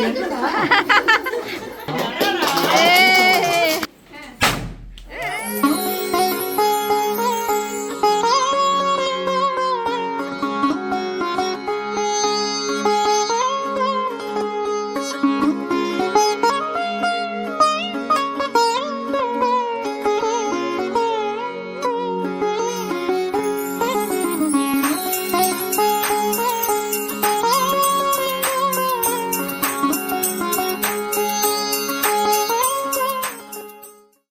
哈哈哈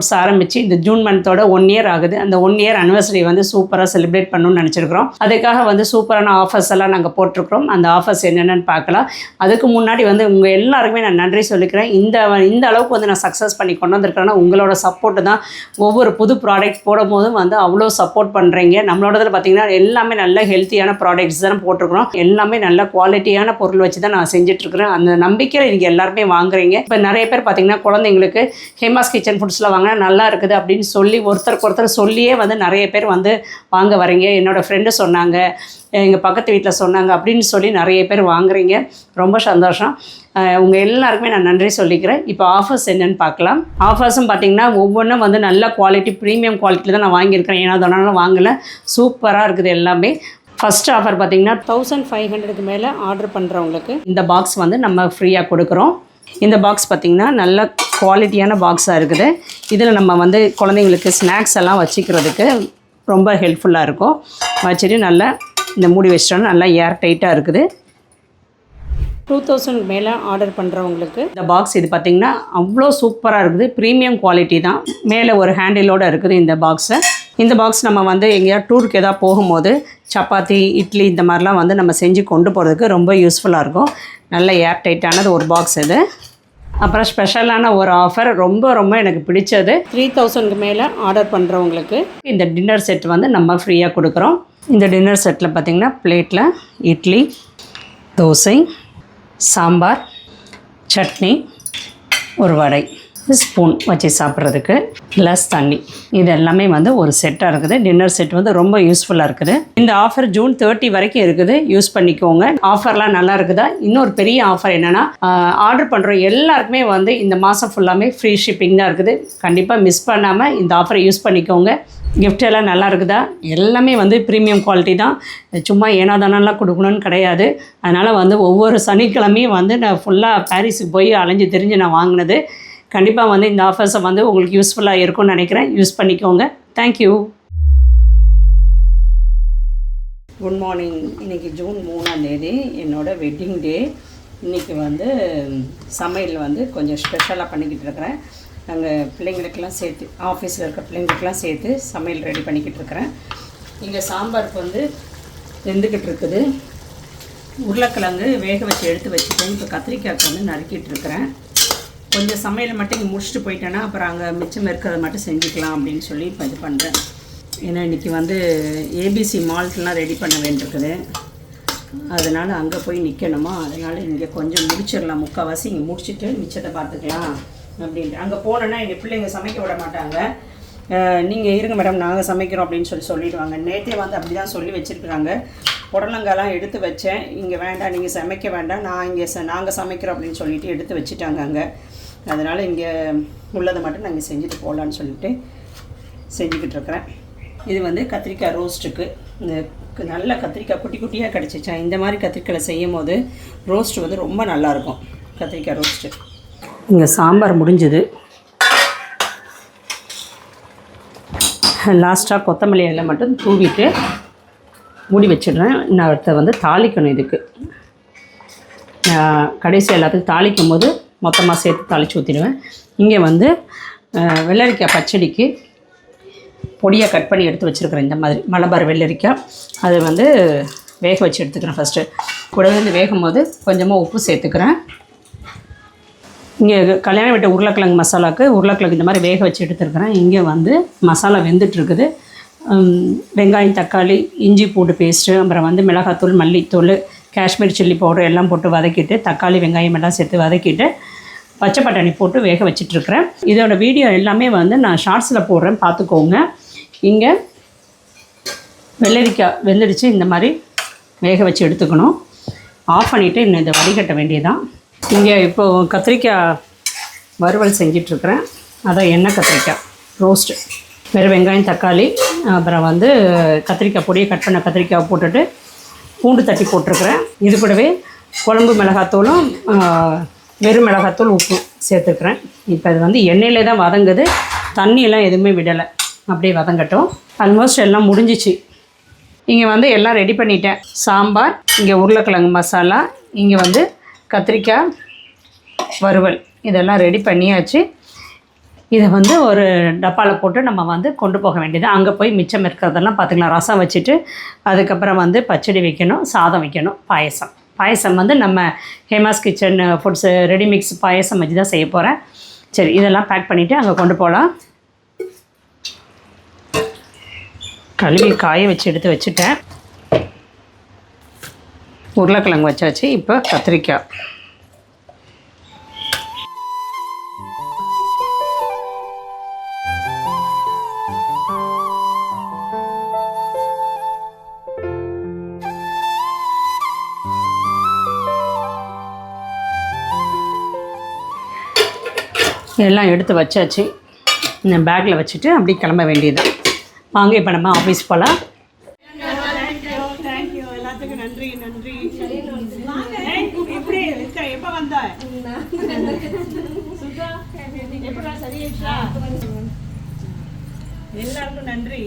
foods ஆரம்பிச்சு இந்த June மந்தோட one year ஆகுது. அந்த ஒன் இயர் அனிவர்சரி வந்து சூப்பராக செலிப்ரேட் பண்ணணும்னு நினச்சிருக்கிறோம். அதுக்காக வந்து சூப்பரான ஆஃபர்ஸ் எல்லாம் நாங்கள் போட்டிருக்கிறோம். அந்த ஆஃபர்ஸ் என்னென்னு பார்க்கலாம். அதுக்கு முன்னாடி வந்து உங்கள் எல்லாருக்குமே நான் நன்றி சொல்லிக்கிறேன். இந்த இந்த அளவுக்கு வந்து நான் சக்ஸஸ் பண்ணி கொண்டு வந்திருக்கிறேன்னா உங்களோட சப்போர்ட்டு தான் ஒவ்வொரு புது ப்ராடக்ட் போடும் போதும் வந்து அவ்வளோ சப்போர்ட் பண்ணுறீங்க நம்மளோடதில் பார்த்தீங்கன்னா எல்லாமே நல்ல ஹெல்த்தியான ப்ராடக்ட்ஸ் தான் போட்டிருக்கிறோம். எல்லாமே நல்ல குவாலிட்டியான பொருள் வச்சு தான் நான் செஞ்சிட்ருக்கிறேன். அந்த நம்பிக்கையில் நீங்கள் எல்லாருமே வாங்குறீங்க. இப்போ நிறைய பேர் பார்த்தீங்கன்னா குழந்தைங்களுக்கு ஹேமாஸ் கிச்சன் ஃபுட்ஸில் வாங்கினா நல்லா இருக்குது அப்படின்னு சொல்லி ஒருத்தருக்கு ஒருத்தர் சொல்லியே வந்து நிறைய பேர் வந்து வாங்க வரீங்க. என்னோடய ஃப்ரெண்டு சொன்னாங்க. எங்கள் பக்கத்து வீட்டில் சொன்னாங்க அப்படின்னு சொல்லி நிறைய பேர் வாங்குறீங்க. ரொம்ப சந்தோஷம். உங்கள் எல்லாருக்குமே நான் நன்றி சொல்லிக்கிறேன். இப்போ ஆஃபர்ஸ் என்னென்னு பார்க்கலாம். ஆஃபர்ஸும் பார்த்தீங்கன்னா ஒவ்வொன்றும் வந்து நல்ல குவாலிட்டி ப்ரீமியம் குவாலிட்டியில் தான் நான் வாங்கியிருக்கிறேன். ஏன்னா அதனால வாங்கலை. சூப்பராக இருக்குது எல்லாமே. ஃபஸ்ட் ஆஃபர் பார்த்தீங்கன்னா தௌசண்ட் ஃபைவ் ஹண்ட்ரடுக்கு மேலே ஆர்டர் பண்ணுறவங்களுக்கு இந்த பாக்ஸ் வந்து நம்ம ஃப்ரீயாக கொடுக்குறோம். இந்த பாக்ஸ் பார்த்திங்கன்னா நல்ல குவாலிட்டியான பாக்ஸாக இருக்குது. இதில் நம்ம வந்து குழந்தைங்களுக்கு ஸ்நாக்ஸ் எல்லாம் வச்சுக்கிறதுக்கு ரொம்ப ஹெல்ப்ஃபுல்லாக இருக்கும். வச்சுட்டு நல்லா இந்த மூடி வச்சிட்டோன்னா நல்லா ஏர் டைட்டாக இருக்குது. டூ தௌசண்ட் மேலே ஆர்டர் பண்ணுறவங்களுக்கு இந்த பாக்ஸ் இது பார்த்திங்கன்னா அவ்வளோ சூப்பராக இருக்குது. ப்ரீமியம் குவாலிட்டி தான். மேலே ஒரு ஹேண்டிலோடு இருக்குது இந்த பாக்ஸை. இந்த பாக்ஸ் நம்ம வந்து எங்கேயாவது டூருக்கு எதாவது போகும்போது சப்பாத்தி இட்லி இந்த மாதிரிலாம் வந்து நம்ம செஞ்சு கொண்டு போகிறதுக்கு ரொம்ப யூஸ்ஃபுல்லாக இருக்கும். நல்ல ஏர் டைட்டானது ஒரு பாக்ஸ் இது. அப்புறம் ஸ்பெஷலான ஒரு ஆஃபர் ரொம்ப ரொம்ப எனக்கு பிடிச்சது. த்ரீ தௌசண்ட்க்கு மேலே ஆர்டர் பண்ணுறவங்களுக்கு இந்த டின்னர் செட் வந்து நம்ம ஃப்ரீயாக கொடுக்குறோம். இந்த டின்னர் செட்டில் பார்த்திங்கன்னா பிளேட்டில் இட்லி தோசை சாம்பார் சட்னி ஒரு வடை. ஸ்பூன் வச்சு சாப்பிட்றதுக்கு லெஸ் தண்ணி. இது எல்லாமே வந்து ஒரு செட்டாக இருக்குது. டின்னர் செட் வந்து ரொம்ப யூஸ்ஃபுல்லாக இருக்குது. இந்த ஆஃபர் ஜூன் தேர்ட்டி வரைக்கும் இருக்குது. யூஸ் பண்ணிக்கோங்க. ஆஃபர்லாம் நல்லா இருக்குதா? இன்னொரு பெரிய ஆஃபர் என்னென்னா ஆர்டர் பண்ணுற எல்லாருக்குமே வந்து இந்த மாதம் ஃபுல்லாமே ஃப்ரீ ஷிப்பிங் தான் இருக்குது. கண்டிப்பாக மிஸ் பண்ணாமல் இந்த ஆஃபரை யூஸ் பண்ணிக்கோங்க. கிஃப்ட் எல்லாம் நல்லா இருக்குதா? எல்லாமே வந்து ப்ரீமியம் குவாலிட்டி தான். சும்மா ஏனாதானெல்லாம் கொடுக்கணும்னு கிடையாது. அதனால் வந்து ஒவ்வொரு சனிக்கிழமையும் வந்து நான் ஃபுல்லாக பாரிஸுக்கு போய் அலைஞ்சு தெரிஞ்சு நான் வாங்கினது. கண்டிப்பாக வந்து இந்த ஆஃபர்ஸை வந்து உங்களுக்கு யூஸ்ஃபுல்லாக இருக்கும்னு நினைக்கிறேன். யூஸ் பண்ணிக்கோங்க. தேங்க்யூ குட் மார்னிங் இன்றைக்கி ஜூன் மூணாம் தேதி. என்னோடய வெட்டிங் டே இன்றைக்கி வந்து சமையல் வந்து கொஞ்சம் ஸ்பெஷலாக பண்ணிக்கிட்டு இருக்கிறேன். நாங்கள் பிள்ளைங்களுக்கெல்லாம் சேர்த்து ஆஃபீஸில் இருக்க பிள்ளைங்களுக்கெல்லாம் சேர்த்து சமையல் ரெடி பண்ணிக்கிட்டு இருக்கிறேன். இங்கே சாம்பாருக்கு வந்து வெந்துக்கிட்டு இருக்குது. உருளைக்கிழங்கு வேக வச்சு எடுத்து வச்சுட்டு இப்போ கத்திரிக்காய்க்கு வந்து நறுக்கிட்டு இருக்கிறேன். கொஞ்சம் சமையல் மட்டும் இங்கே முடிச்சுட்டு போயிட்டேன்னா அப்புறம் அங்கே மிச்சம் இருக்கிறத மட்டும் செஞ்சுக்கலாம் அப்படின்னு சொல்லி இப்போ இது பண்ணுறேன் ஏன்னா இன்றைக்கி வந்து ஏபிசி மால்ட்லாம் ரெடி பண்ண வேண்டியிருக்குது. அதனால் அங்கே போய் நிற்கணுமா அதனால் இங்கே கொஞ்சம் முடிச்சிடலாம். முக்கால்வாசி இங்கே முடிச்சுட்டு மிச்சத்தை பார்த்துக்கலாம் அப்படின்ட்டு. அங்கே போனோன்னா எங்கள் பிள்ளைங்க சமைக்க விட மாட்டாங்க. நீங்கள் இருங்க மேடம் நாங்கள் சமைக்கிறோம் அப்படின்னு சொல்லி சொல்லிடுவாங்க. நேற்றே வந்து அப்படி தான் சொல்லி வச்சுருக்குறாங்க புடலங்காலாம் எடுத்து வச்சேன். இங்கே வேண்டாம் நீங்கள் சமைக்க வேண்டாம். நான் இங்கே ச நாங்கள் சமைக்கிறோம் அப்படின்னு சொல்லிட்டு எடுத்து வச்சுட்டாங்க அங்கே. அதனால் இங்கே உள்ளதை மட்டும் நாங்கள் செஞ்சுட்டு போகலான்னு சொல்லிட்டு செஞ்சுக்கிட்டு இருக்கிறேன். இது வந்து கத்திரிக்காய் ரோஸ்ட்டுக்கு இந்த நல்ல கத்திரிக்காய் குட்டி குட்டியாக கிடச்சிச்சா? இந்த மாதிரி கத்திரிக்காய் செய்யும் போது ரோஸ்ட் வந்து ரொம்ப நல்லாயிருக்கும். கத்திரிக்காய் ரோஸ்ட்டு இங்கே சாம்பார் முடிஞ்சுது. லாஸ்ட்டாக கொத்தமல்லி இலை மட்டும் தூவிட்டு மூடி வச்சிடுறேன். நான் அடுத்த வந்து தாளிக்கணும் இதுக்கு. கடைசி எல்லாத்துக்கும் தாளிக்கும் போது மொத்தமாக சேர்த்து தாளித்து ஊற்றிடுவேன் இங்கே வந்து வெள்ளரிக்காய் பச்சடிக்கு பொடியாக கட் பண்ணி எடுத்து வச்சுருக்கிறேன். இந்த மாதிரி மலபார் வெள்ளரிக்காய் அது வந்து வேக வச்சு எடுத்துக்கிறேன் ஃபஸ்ட்டு கூடவே வந்து வேகும் போது கொஞ்சமாக உப்பு சேர்த்துக்கிறேன். இங்கே கல்யாண விட்ட உருளைக்கிழங்கு மசாலாவுக்கு உருளைக்கிழங்கு இந்த மாதிரி வேக வச்சு எடுத்துருக்கிறேன். இங்கே வந்து மசாலா வெந்துட்டுருக்குது வெங்காயம் தக்காளி இஞ்சி பூண்டு பேஸ்ட்டு அப்புறம் வந்து மிளகாத்தூள் மல்லித்தூள் காஷ்மீர் சில்லி பவுடர் எல்லாம் போட்டு வதக்கிட்டு தக்காளி வெங்காயம் எல்லாம் சேர்த்து வதக்கிட்டு பச்சை பட்டாணி போட்டு வேக வச்சிட்ருக்கிறேன். இதோட வீடியோ எல்லாமே வந்து நான் ஷார்ட்ஸில் போடுறேன் பார்த்துக்கோங்க இங்கே வெள்ளரிக்காய் வெள்ளரிச்சு இந்த மாதிரி வேக வச்சு எடுத்துக்கணும். ஆஃப் பண்ணிவிட்டு இன்னும் இதை வடிகட்ட வேண்டியதான் இங்கே இப்போது கத்திரிக்காய் வறுவல் செஞ்சிட்ருக்கிறேன். அதான் எண்ணெய் கத்திரிக்காய் ரோஸ்ட்டு வெறும் வெங்காயம் தக்காளி அப்புறம் வந்து கத்திரிக்காய் பொடியை கட் பண்ண கத்திரிக்காய் போட்டுட்டு பூண்டு தட்டி போட்டிருக்கிறேன். இது கூடவே குழம்பு மிளகாத்தூளும் வெறும் மிளகாத்தூள் உப்பு சேர்த்துருக்குறேன் இப்போ இது வந்து எண்ணெயிலே தான் வதங்குது. தண்ணியெல்லாம் எதுவுமே விடலை. அப்படியே வதங்கட்டும். ஆல்மோஸ்ட் எல்லாம் முடிஞ்சிச்சு. இங்கே வந்து எல்லாம் ரெடி பண்ணிட்டேன். சாம்பார் இங்கே உருளைக்கிழங்கு மசாலா இங்கே வந்து கத்திரிக்காய் வறுவல். இதெல்லாம் ரெடி பண்ணியாச்சு. இதை வந்து ஒரு டப்பாவில் போட்டு நம்ம வந்து கொண்டு போக வேண்டியது. அங்கே போய் மிச்சம் இருக்கிறதெல்லாம் பார்த்துக்கலாம் ரசம் வச்சுட்டு அதுக்கப்புறம் வந்து பச்சடி வைக்கணும் சாதம் வைக்கணும் பாயசம். பாயசம் வந்து நம்ம Hema's kitchen foods ready mix பாயசம் வச்சு தான் செய்ய போகிறேன் சரி இதெல்லாம் பேக் பண்ணிவிட்டு அங்கே கொண்டு போகலாம் கழுவி காய வச்சு எடுத்து வச்சுட்டேன். உருளைக்கிழங்கு வச்சாச்சு இப்போ கத்திரிக்காய். எல்லாம் எடுத்து வச்சாச்சு. இந்த பேக்கில் வச்சுட்டு அப்படி கிளம்ப வேண்டியதுதான் வாங்க இப்போ நம்ம ஆஃபீஸ் போகலாம் எல்லாத்துக்கும் நன்றி நன்றி எப்படி எப்போ வந்த எப்படா எல்லாருக்கும் நன்றி.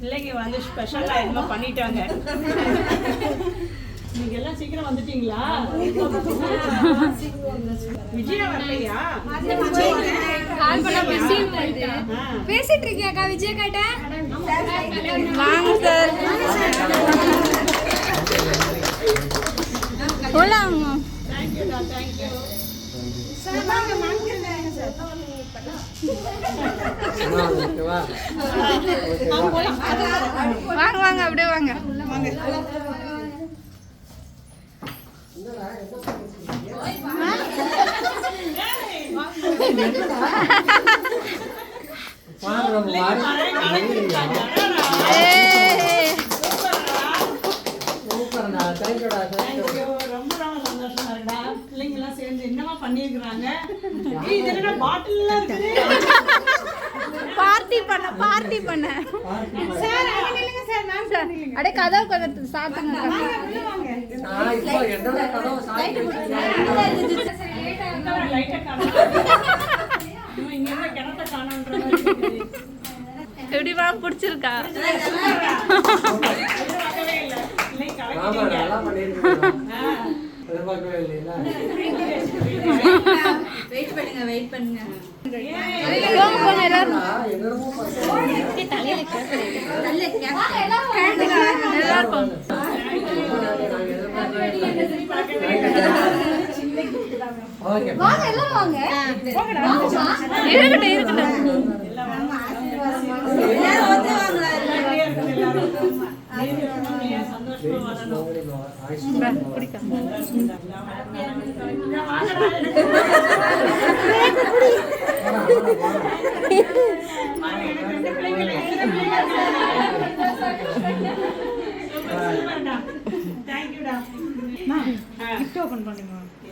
பிள்ளைங்க வந்து ஸ்பெஷலாக என்னமோ பண்ணிட்டாங்க. நீங்க எல்லாம் சீக்கிரம் வந்துட்டீங்களா? விஜயா. வரலையா கால் பண்ணா பிஸின்னு வருது. பேசிட்டு இருக்கியாக்கா விஜய் கிட்ட? வாங்க சார் வாங்க. வாங்க வாங்க. அப்படியே வாங்க. ஏய். ரொம்ப ரொம்ப சந்தோஷமா இருக்குடா பிள்ளைங்க எல்லாம் சேர்ந்து என்னமா பண்ணிருக்காங்க இது என்ன பாட்டில் இருக்குது பார்ட்டி பண்ண பார்ட்டி பண்ண. சார் அங்க நில்லுங்க சார் மேம் சார் அடே கதவு கொஞ்சம் சாத்துங்க. லைட்டை காணும் இங்க இருந்து கிணத்த எப்படி மேம் பிடிச்சிருக்கா? இல்லை பிள்ளைங்க கலக்கிட்டீங்க போங்க போங்க எல்லாரும் எல்லாரும் போங்க இருக்கட்டும் இருக்கட்டும். சந்தோஷமா வாழணும் தேங்க்யூடா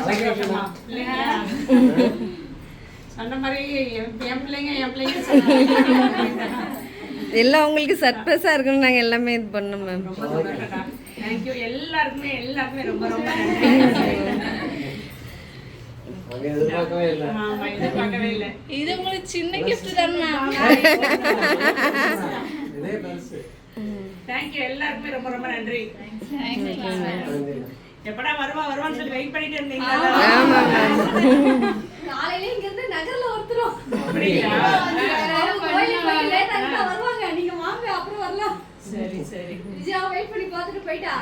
சொன்ன மாதிரி என் என் பிள்ளைங்க என் பிள்ளைங்க சொன்னாங்க. எல்லாம் உங்களுக்கு சர்ப்ரைஸாக இருக்குன்னு நாங்கள் எல்லாமே இது பண்ணோம் மேம் தேங்க்யூ எல்லாருக்குமே ரொம்ப ரொம்ப இது உங்களுக்கு சின்ன கிஃப்ட் தானே தேங்க்யூ எல்லாருக்குமே ரொம்ப ரொம்ப நன்றி. நன்றி. எப்படா வருவா வருவான்னு சொல்லி வெயிட் பண்ணிட்டு இருந்தீங்களா? காலையில இங்க இருந்து நகர்ல ஒருத்தரும். வருவாங்க. நீங்க வாங்க அப்புறம் வரலாம். சரி சரி. விஜயா வெயிட் பண்ணி பார்த்துட்டு போயிட்டா?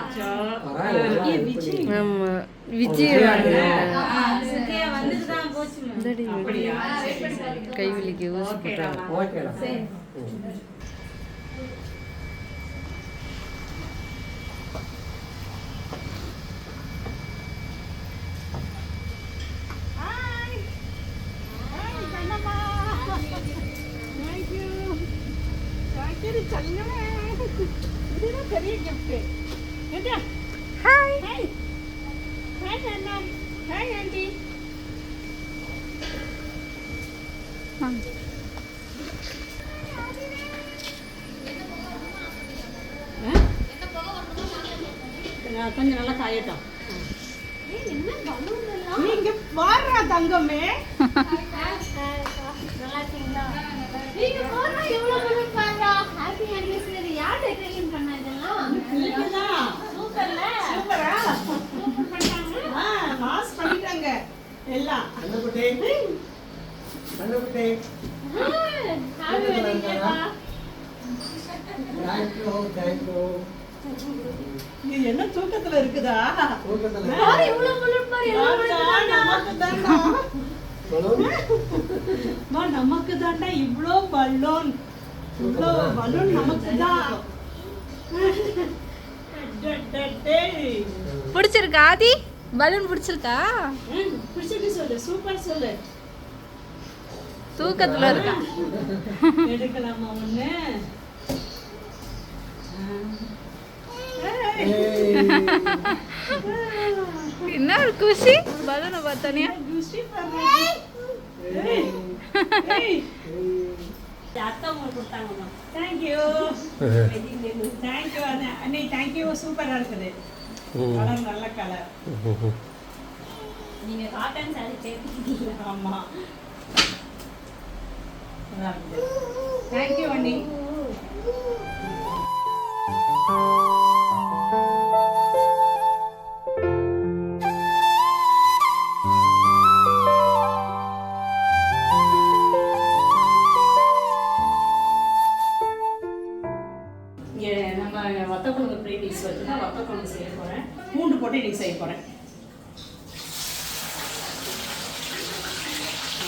கொஞ்சம் நல்லா காயட்டும் நீங்க பாடுறா தங்கமே நீங்க போறா எவ்வளவு பலூன் பாருடா ஹாப்பி ஆனிவர்சரி யார் டெக்கரேஷன் பண்ணா இதெல்லாம் பிள்ளைங்கதான் சூப்பர்ல சூப்பரா ஆ மாஸ் பண்ணிட்டாங்க எல்லாம் கண்ணுக்குட்டி என்ன தூக்கத்துல இருக்குதா? தூக்கத்தில். பாரு இவ்வளவு பலூன் பாரு எல்லாம் நமக்கு தாண்டா இவ்ளோ பலூன் இவ்ளோ பலூன் நமக்கு தான் பிடிச்சிருக்கா ஆதி? பலூன் பிடிச்சிருக்கா? பிடிச்சிருக்கு சொல்லு சூப்பர் சொல்லு. தூக்கத்துல இருக்கா? எடுக்கலாமா ஒண்ணு. என்ன ஒரு குஷி? பலூனை பார்த்தோன்னே குஷி. அத்தை உங்களுக்கு கொடுத்தாங்கம்மா. Thank you. Thank you, அண்ணே. அண்ணே, thank you. சூப்பரா இருக்குது கலர் நல்ல கலர் நீங்க காட்டன் சாரி கேட்டுட்டீங்க ஆமா நல்லா இருக்குது தேங்க்யூ அண்ணி இங்கே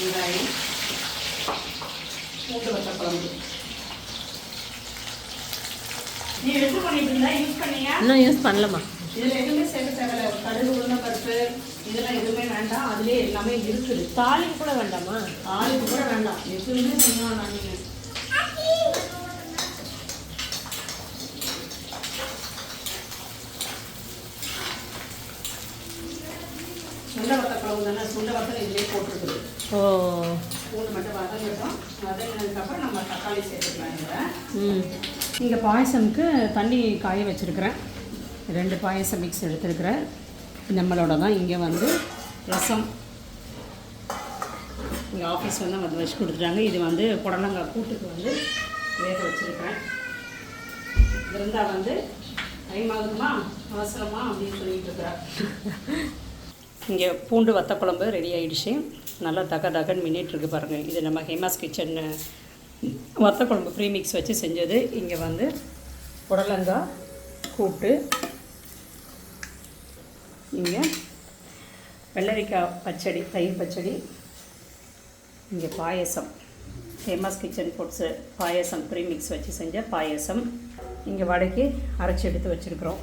வெங்காயம் பூண்டு வத்தக்குழம்பு நீ எடுத்து பண்ணிட்டு இருந்தா? யூஸ் பண்ணியா? இன்னும் யூஸ் பண்ணலமா இதில் எதுவுமே சேர்க்க தேவையில்ல. கடுகு உளுந்தம் பருப்பு இதெல்லாம் எதுவுமே வேண்டாம். அதுலேயே எல்லாமே இருக்குது. தாலிக்கு கூட வேண்டாமா? ஆளுக்கு கூட வேண்டாம். எதுவுமே செய்ய வேண்டாம் நீங்கள் சுண்டை வத்த குழம்பு தானே? சுண்டை வத்தல் இதுலேயே போட்டிருக்குது. ஓ. பூண்டு மட்டும் வதங்கட்டும் வதங்கினதுக்கப்புறம் நம்ம தக்காளி சேர்த்துக்கலாம் இதில் ம். இங்கே பாயசமுக்கு தண்ணி காய வச்சுருக்கிறேன். ரெண்டு பாயசம் மிக்ஸ் எடுத்துருக்கிறேன். நம்மளோட தான் இங்கே வந்து ரசம். இங்கே ஆஃபீஸ் வந்து வந்து வச்சு கொடுத்துட்டாங்க. இது வந்து புடலங்காய் கூட்டுக்கு வந்து வேக வச்சுருக்கிறேன். இருந்தால் வந்து டைம் ஆகுதுமா அவசரமா அப்படின்னு சொல்லிட்டு இருக்கிறேன். இங்கே பூண்டு வத்த குழம்பு ரெடி ஆயிடுச்சு. நல்லா தக தகன்னு மின்னிட்டு பாருங்கள் இது நம்ம ஹேமாஸ் கிச்சன் வத்த குழம்பு ப்ரீமிக்ஸ் வச்சு செஞ்சது. இங்கே வந்து புடலங்காய் கூட்டு. இங்கே வெள்ளரிக்காய் பச்சடி தயிர் பச்சடி. இங்கே பாயசம். ஃபேமஸ் கிச்சன் ஃபுட்ஸு பாயசம் ப்ரீமிக்ஸ் வச்சு செஞ்ச பாயசம். இங்கே வடைக்கு அரைச்சி எடுத்து வச்சுருக்குறோம்.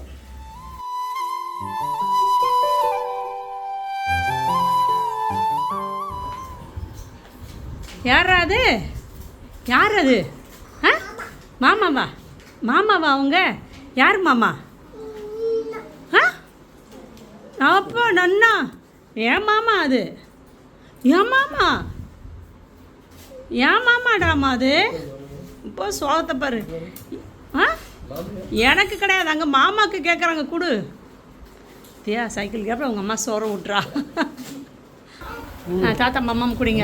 யாரா அது? யார் அது ஆ? மாமாவா? மாமாவா அவங்க? யார் மாமா? ஆ? அப்போ நன்னா. ஏன் மாமா அது. ஏன் மாமா? ஏன் மாமாடாமா அது? இப்போ சோகத்தை பாரு. ஆ? எனக்கு கிடையாது. அங்கே மாமாவுக்கு கேட்குறாங்க கொடு. தியா சைக்கிள் கேப்பா உங்கள் அம்மா சோற விட்றா தாத்தா மாமாவும் குடிங்க.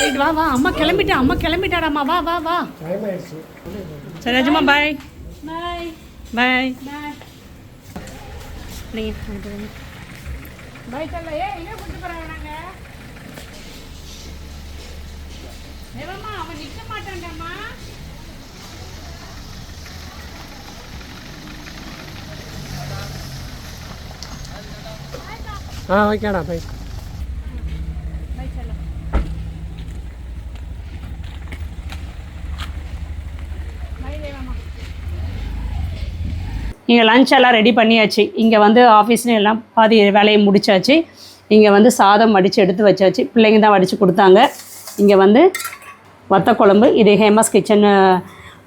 போயிட்டு வா வா. அம்மா கிளம்பிட்டா அம்மா கிளம்பிட்டாடாம்மா. வா வா வா. டைம் ஆயிடுச்சு சரி ராஜம்மா பாய் பாய் பாய் பாய் ஏ எங்க கூட்டு தேவம்மா அவன் ஆ ஓகேடா பை இங்கே லஞ்ச் எல்லாம் ரெடி பண்ணியாச்சு. இங்கே வந்து ஆஃபீஸ்லேயும் எல்லாம் பாதி வேலையை முடிச்சாச்சு. இங்கே வந்து சாதம் வடித்து எடுத்து வச்சாச்சு. பிள்ளைங்க தான் வடித்து கொடுத்தாங்க. இங்கே வந்து வத்தக்குழம்பு இது ஹேமாஸ் கிச்சன்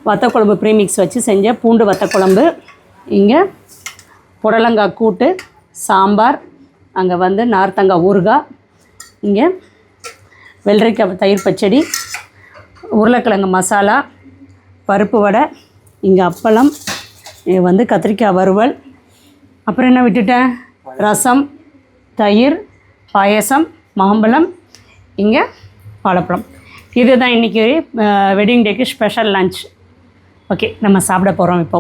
வத்தக்குழம்பு ப்ரீமிக்ஸ் வச்சு செஞ்ச பூண்டு வத்தக்குழம்பு இங்கே புடலங்காய் கூட்டு சாம்பார் அங்கே வந்து நார்த்தங்காய் ஊறுகாய். இங்கே வெள்ளரிக்காய் தயிர் பச்சடி உருளைக்கிழங்கு மசாலா பருப்பு வடை இங்கே அப்பளம் வந்து கத்திரிக்காய் வறுவல். அப்புறம் என்ன விட்டுட்டேன் ரசம் தயிர் பாயசம் மாம்பழம் இங்கே வாழைப்பழம். இதுதான் இன்றைக்கி வெட்டிங் டேக்கு ஸ்பெஷல் லன்ச் ஓகே நம்ம சாப்பிட போகிறோம் இப்போ.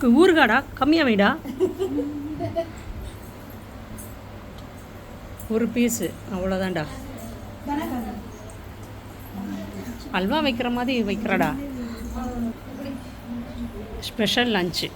அம்மாக்கு ஊறுகாடா? கம்மியாக வைடா. ஒரு பீஸு அவ்வளோதான்டா அல்வா வைக்கிற மாதிரி வைக்கிறடா. Special lunch.